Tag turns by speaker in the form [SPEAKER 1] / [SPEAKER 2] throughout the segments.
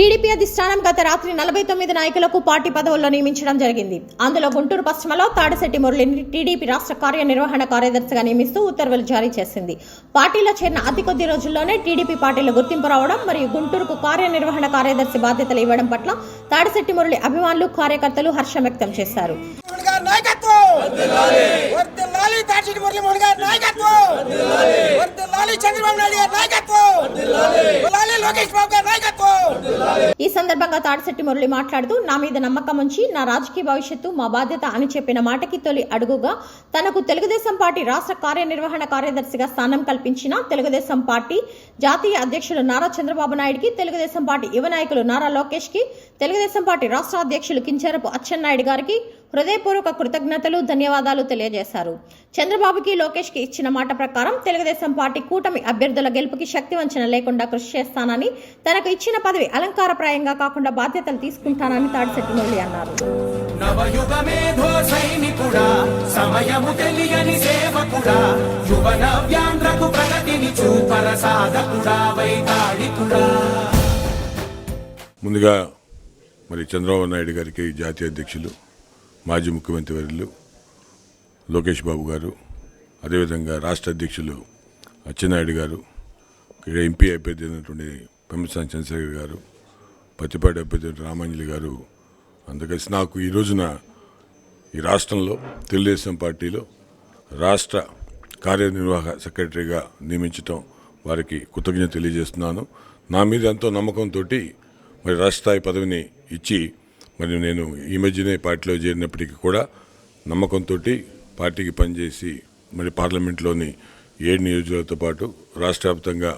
[SPEAKER 1] TDP అధిష్టానం గత రాత్రి నలభై తొమ్మిది నాయకులకు పార్టీ పదవుల్లో నియమించడం జరిగింది. అందులో గుంటూరు పశ్చిమలో తాడిశెట్టి మురళిని టీడీపీ రాష్ట్ర కార్యనిర్వహణ కార్యదర్శిగా నియమిస్తూ ఉత్తర్వులు జారీ చేసింది. పార్టీలో చేరిన అతి కొద్ది రోజుల్లోనే టీడీపీ పార్టీలో గుర్తింపు రావడం మరియు గుంటూరుకు కార్యనిర్వహణ కార్యదర్శి బాధ్యతలు ఇవ్వడం పట్ల తాడిశెట్టి మురళి అభిమానులు కార్యకర్తలు హర్షం వ్యక్తం చేశారు.
[SPEAKER 2] నాయకత్వం! చంద్రబాబు నాయుడు గారి నాయకత్వం! లోకేష్ బాబు గారి నాయకత్వం!
[SPEAKER 1] ఈ సందర్భంగా తాడిశెట్టి మురళి మాట్లాడుతూ నా మీద నమ్మకం ఉంచి నా రాజకీయ భవిష్యత్తు మా బాధ్యత అని చెప్పిన మాటకి తొలి అడుగుగా తనకు తెలుగుదేశం పార్టీ రాష్ట్ర కార్యనిర్వహణ కార్యదర్శిగా స్థానం కల్పించిన తెలుగుదేశం పార్టీ జాతీయ అధ్యక్షులు నారా చంద్రబాబు నాయుడుకి తెలుగుదేశం పార్టీ యువ నాయకులు నారా లోకేష్కి తెలుగుదేశం పార్టీ రాష్ట్ర అధ్యక్షులు కించరపు అచ్చెన్నాయుడు గారికి హృదయపూర్వక కృతజ్ఞతలు ధన్యవాదాలు తెలియజేశారు. చంద్రబాబుకి లోకేష్కి ఇచ్చిన మాట ప్రకారం తెలుగుదేశం పార్టీ కూటమి అభ్యర్థుల గెలుపుకి శక్తి వంచన లేకుండా కృషి చేస్తానని తనకు ఇచ్చిన పదవి అలంకారప్రాయంగా కాకుండా బాధ్యతలు తీసుకుంటానని తాడిశెట్టి మురళి అన్నారు.
[SPEAKER 3] నవయుగ మేధో సైనికుడా సమయము తెలియని సేవకుడా యువన వ్యాంధ్రకు ప్రగతిని చూపర సాధకుడా వైతాళికుడా.
[SPEAKER 4] ముందుగా మరి చంద్రబాబు నాయుడు గారికి జాతీయ అధ్యక్షులు మాజీ ముఖ్యమంత్రి వర్యులు లోకేష్ బాబు గారు అదేవిధంగా రాష్ట్ర అధ్యక్షులు అచ్చెన్నాయుడు గారు ఇక్కడ ఎంపీ అభ్యర్థి అయినటువంటి పెంపసాని చంద్రశేఖర్ గారు పత్తిపాటి అభ్యర్థి రామాంజలి గారు అందుకలిసి నాకు ఈ రోజున ఈ రాష్ట్రంలో తెలుగుదేశం పార్టీలో రాష్ట్ర కార్యనిర్వాహక సెక్రటరీగా నియమించటం వారికి కృతజ్ఞత తెలియజేస్తున్నాను. నా మీద ఎంతో నమ్మకంతో మరి రాష్ట్ర స్థాయి పదవిని ఇచ్చి మరి నేను ఈ మధ్యనే పార్టీలో చేరినప్పటికీ కూడా నమ్మకంతో పార్టీకి పనిచేసి మరి పార్లమెంట్లోని ఏడు నియోజకవర్గాలతో పాటు రాష్ట్ర వ్యాప్తంగా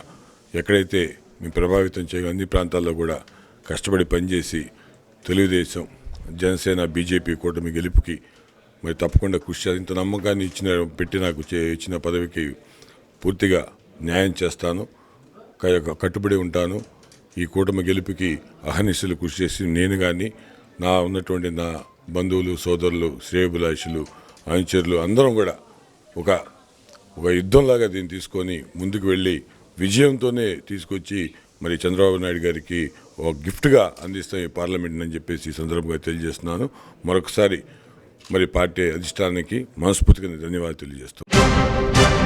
[SPEAKER 4] ఎక్కడైతే మేము ప్రభావితం చేయ అన్ని ప్రాంతాల్లో కూడా కష్టపడి పనిచేసి తెలుగుదేశం జనసేన బీజేపీ కూటమి గెలుపుకి మరి తప్పకుండా కృషి చేయాలి. ఇంత నమ్మకాన్ని ఇచ్చిన పెట్టి నాకు ఇచ్చిన పదవికి పూర్తిగా న్యాయం చేస్తాను క- కట్టుబడి ఉంటాను ఈ కూటమి గెలుపుకి అహర్నిశలు కృషి చేసి నేను కానీ నా ఉన్నటువంటి నా బంధువులు సోదరులు శ్రేయభిలాషులు అనుచరులు అందరం కూడా ఒక ఒక యుద్ధంలాగా దీన్ని తీసుకొని ముందుకు వెళ్ళి విజయంతోనే తీసుకొచ్చి మరి చంద్రబాబు నాయుడు గారికి ఒక గిఫ్ట్గా అందిస్తాం ఈ పార్లమెంట్ అని చెప్పేసి ఈ సందర్భంగా తెలియజేస్తున్నాను. మరొకసారి మరి పార్టీ అధిష్టానానికి మనస్ఫూర్తిగా ధన్యవాదాలు తెలియజేస్తాను